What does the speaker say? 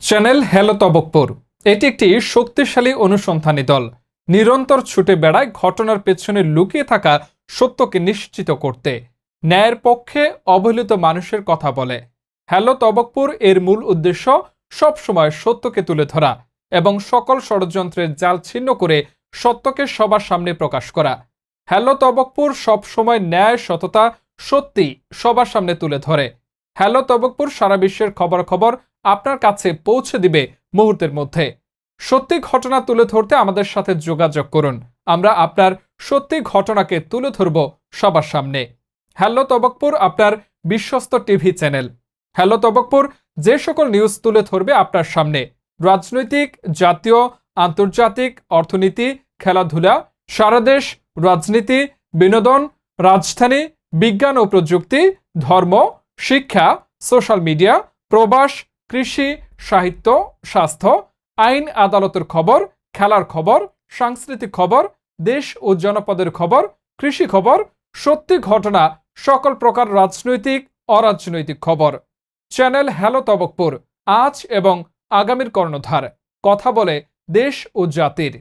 Channel hello Tabakpur এটি একটি শক্তিশালী অনুসন্ধানী দল। নিরন্তর ছুটে বেড়ায় ঘটনার পেছনে লুকিয়ে থাকা সত্যকে নিশ্চিত করতে। ন্যায়ের পক্ষে অবহেলিত মানুষের কথা বলে। হ্যালো তবকপুর এর মূল উদ্দেশ্য সবসময় সত্যকে তুলে ধরা এবং সকল ষড়যন্ত্রের জাল ছিন্ন করে সত্যকে সবার সামনে প্রকাশ করা। হ্যালো তবকপুর সবসময় ন্যায়, সততা, সত্যি সবার সামনে তুলে ধরে। হ্যালো তবকপুর সারা বিশ্বের খবর খবর আপনার কাছে পৌঁছে দিবে মুহূর্তের মধ্যে। সত্যি ঘটনা তুলে ধরতে আমাদের সাথে যোগাযোগ করুন। আমরা আপনার সত্যি ঘটনাকে তুলে ধরব সবার সামনে। হ্যালো তবকপুর, আপনার বিশ্বস্ত টিভি চ্যানেল। হ্যালো তবকপুর, যে সকল নিউজ তুলে ধরবে আপনার সামনে। রাজনৈতিক, জাতীয়, আন্তর্জাতিক, অর্থনীতি, খেলাধুলা সারাদেশ রাজনীতি, বিনোদন, রাজধানী, বিজ্ঞান ও প্রযুক্তি, ধর্ম, শিক্ষা, সোশ্যাল মিডিয়া, প্রবাস কৃষি, সাহিত্য, স্বাস্থ্য, আইন, আদালতের খবর, খেলার খবর, সাংস্কৃতিক খবর, দেশ ও জনপদের খবর, কৃষি খবর, সত্যি ঘটনা, সকল প্রকার রাজনৈতিক, অরাজনৈতিক খবর। চ্যানেল হ্যালো তবকপুর, আজ এবং আগামীর কর্ণধার। কথা বলে দেশ ও জাতির।